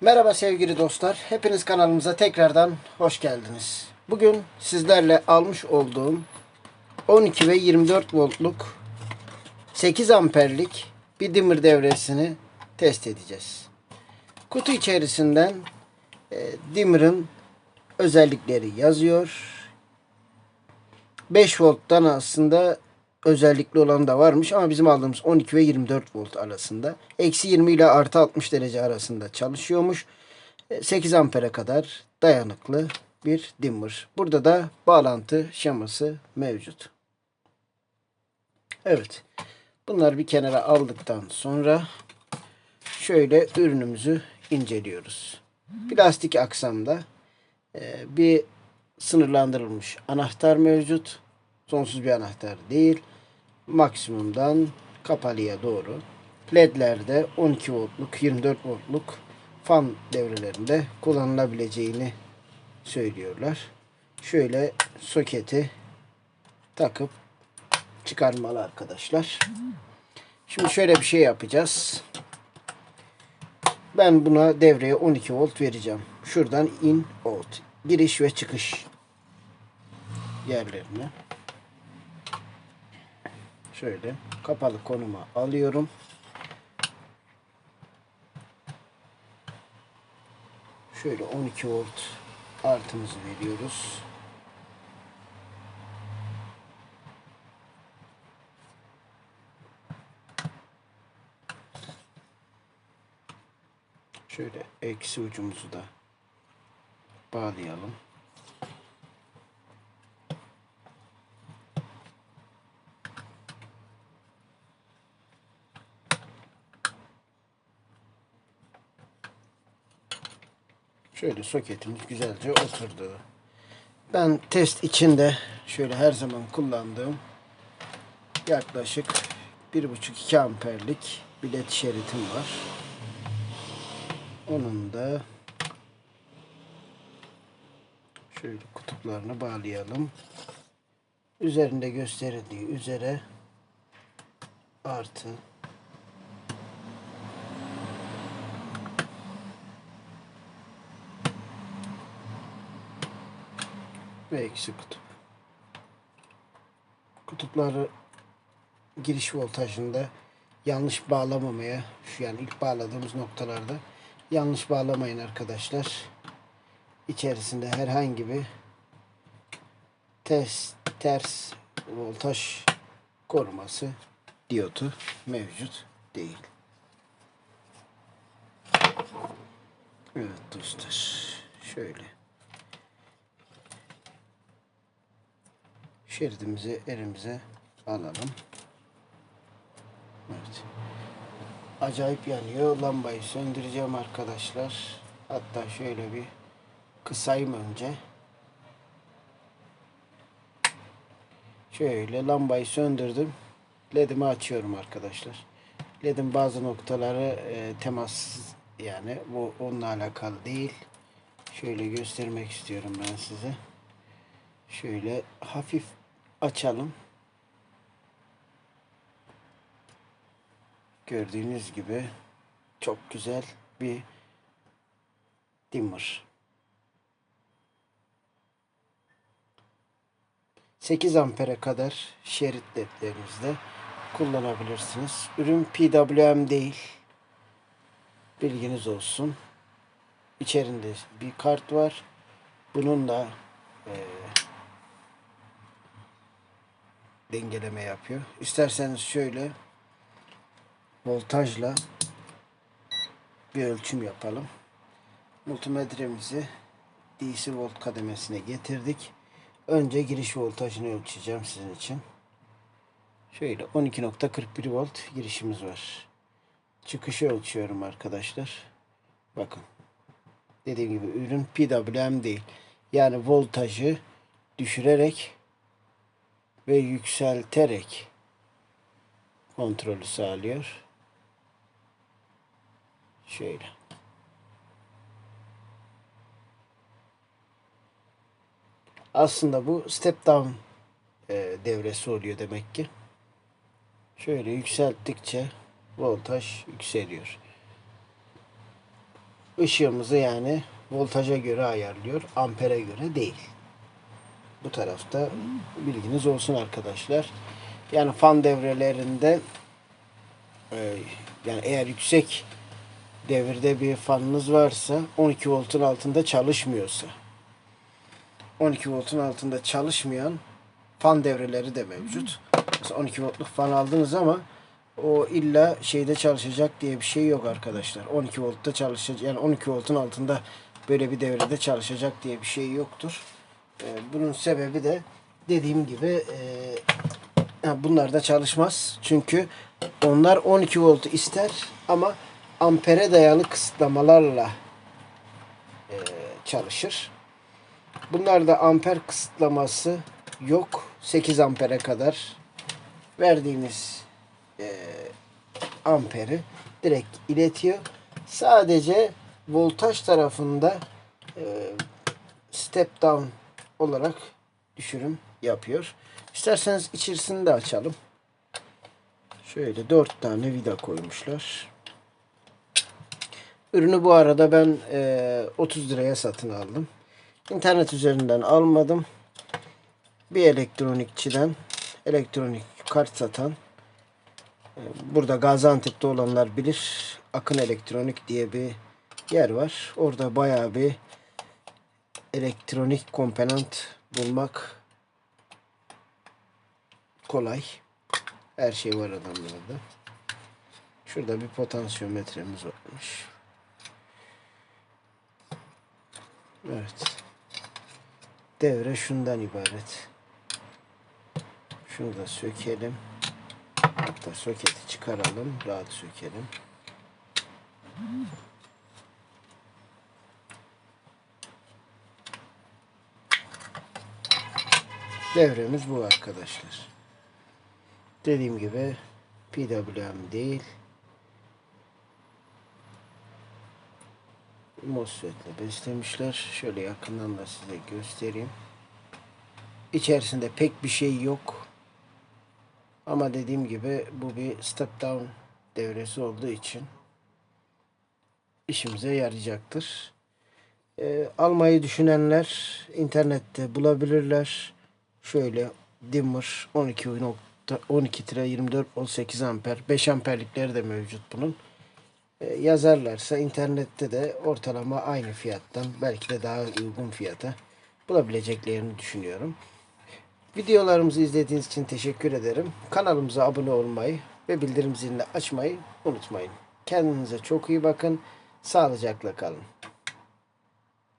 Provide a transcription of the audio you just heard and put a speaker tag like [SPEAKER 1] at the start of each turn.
[SPEAKER 1] Merhaba sevgili dostlar. Hepiniz kanalımıza tekrardan hoş geldiniz. Bugün sizlerle almış olduğum 12 ve 24 voltluk 8 amperlik bir dimmer devresini test edeceğiz. Kutu içerisinden e, dimmer'ın özellikleri yazıyor. 5 volttan aslında özellikli olan da varmış ama bizim aldığımız 12 ve 24 volt arasında. Eksi 20 ile artı 60 derece arasında çalışıyormuş. E, 8 ampere kadar dayanıklı bir dimmer. Burada da bağlantı şeması mevcut. Evet. Bunları bir kenara aldıktan sonra şöyle ürünümüzü inceliyoruz. Plastik aksamda e, bir sınırlandırılmış anahtar mevcut. Sonsuz bir anahtar değil. Maksimumdan kapalıya doğru. LED'lerde 12 voltluk, 24 voltluk fan devrelerinde kullanılabileceğini söylüyorlar. Şöyle soketi takıp çıkarmalı arkadaşlar. Şimdi şöyle bir şey yapacağız. Ben buna devreye 12 volt vereceğim. Şuradan in out. Giriş ve çıkış yerlerine. Şöyle kapalı konuma alıyorum. Şöyle 12 volt artımızı veriyoruz. Şöyle eksi ucumuzu da bağlayalım. Şöyle soketimiz güzelce oturdu. Ben test içinde şöyle her zaman kullandığım yaklaşık 1,5-2 amperlik bir led şeritim var. Onun da şöyle kutuplarını bağlayalım. Üzerinde gösterildiği üzere artı ve eksi kutup. Kutupları giriş voltajında yanlış bağlamamaya, şu yani ilk bağladığımız noktalarda yanlış bağlamayın arkadaşlar. İçerisinde herhangi bir ters, ters voltaj koruması diyotu mevcut değil. Evet dostlar. Şöyle. Şeridimizi elimize alalım. Evet. Acayip yanıyor. Lambayı söndüreceğim arkadaşlar. Hatta şöyle bir kısayım önce. Şöyle lambayı söndürdüm. LED'imi açıyorum arkadaşlar. LED'in bazı noktaları e, temas yani bu onunla alakalı değil. Şöyle göstermek istiyorum ben size. Şöyle hafif açalım. Gördüğünüz gibi çok güzel bir dimmer. 8 ampere kadar şerit ledlerinizde kullanabilirsiniz. Ürün PWM değil. Bilginiz olsun. İçerinde bir kart var. Bunun da eee dengeleme yapıyor. İsterseniz şöyle voltajla bir ölçüm yapalım. Multimetremizi DC volt kademesine getirdik. Önce giriş voltajını ölçeceğim sizin için. Şöyle 12.41 volt girişimiz var. Çıkışı ölçüyorum arkadaşlar. Bakın. Dediğim gibi ürün PWM değil. Yani voltajı düşürerek ve yükselterek kontrolü sağlıyor. Şöyle. Aslında bu step down e, devresi oluyor demek ki. Şöyle yükselttikçe voltaj yükseliyor. ışığımızı yani voltaja göre ayarlıyor. Ampere göre değil. Bu tarafta bilginiz olsun arkadaşlar. Yani fan devrelerinde e, yani eğer yüksek devirde bir fanınız varsa 12 voltun altında çalışmıyorsa 12 voltun altında çalışmayan fan devreleri de mevcut. Mesela 12 voltluk fan aldınız ama o illa şeyde çalışacak diye bir şey yok arkadaşlar. 12 voltta çalışacak yani 12 voltun altında böyle bir devrede çalışacak diye bir şey yoktur. Ee, bunun sebebi de dediğim gibi e, bunlar da çalışmaz. Çünkü onlar 12 voltu ister ama ampere dayalı kısıtlamalarla e, çalışır. Bunlarda amper kısıtlaması yok. 8 ampere kadar verdiğimiz e, amperi direkt iletiyor. Sadece voltaj tarafında e, step down olarak düşürüm yapıyor. İsterseniz içerisini de açalım. Şöyle 4 tane vida koymuşlar. Ürünü bu arada ben e, 30 liraya satın aldım. İnternet üzerinden almadım. Bir elektronikçiden elektronik kart satan e, burada Gaziantep'te olanlar bilir. Akın Elektronik diye bir yer var. Orada bayağı bir elektronik komponent bulmak kolay. Her şey var adamlarda. Şurada bir potansiyometremiz varmış. Evet. Devre şundan ibaret. Şunu da sökelim. Hatta soketi çıkaralım. Rahat sökelim. Devremiz bu arkadaşlar. Dediğim gibi PWM değil. MOSFET'le beslemişler. Şöyle yakından da size göstereyim. İçerisinde pek bir şey yok. Ama dediğim gibi bu bir step down devresi olduğu için işimize yarayacaktır. Ee, almayı düşünenler internette bulabilirler. Şöyle dimmer 12 nokta 12 tire 24 18 amper 5 amperlikleri de mevcut bunun. Ee, yazarlarsa internette de ortalama aynı fiyattan belki de daha uygun fiyata bulabileceklerini düşünüyorum. Videolarımızı izlediğiniz için teşekkür ederim. Kanalımıza abone olmayı ve bildirim zilini açmayı unutmayın. Kendinize çok iyi bakın. Sağlıcakla kalın.